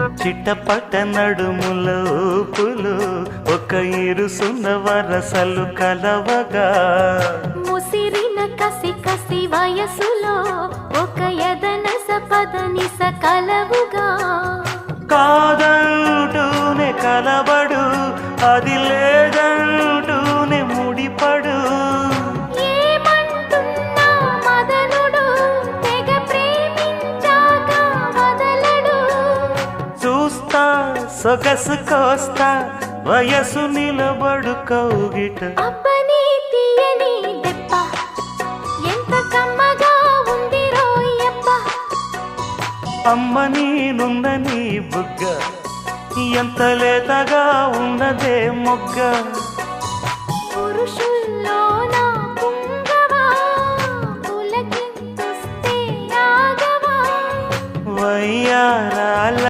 చిట్టపట్ట నడుముల ఊపులు ఒక ఇరుసున్న వరసలు కలవగా. ముసిరిన కసి కసి వయసులో ఒక ఎదనస పదనిస కలవుగా. కాదంటూనే కలబడు అది లేదంటూనే సొగసు కోస్తా వయసు నిలబడు కౌగిట. అమ్మ నీనుందని బుగ్గ ఎంత లేతగా ఉన్నదే మొగ్గ. వయ్యారాల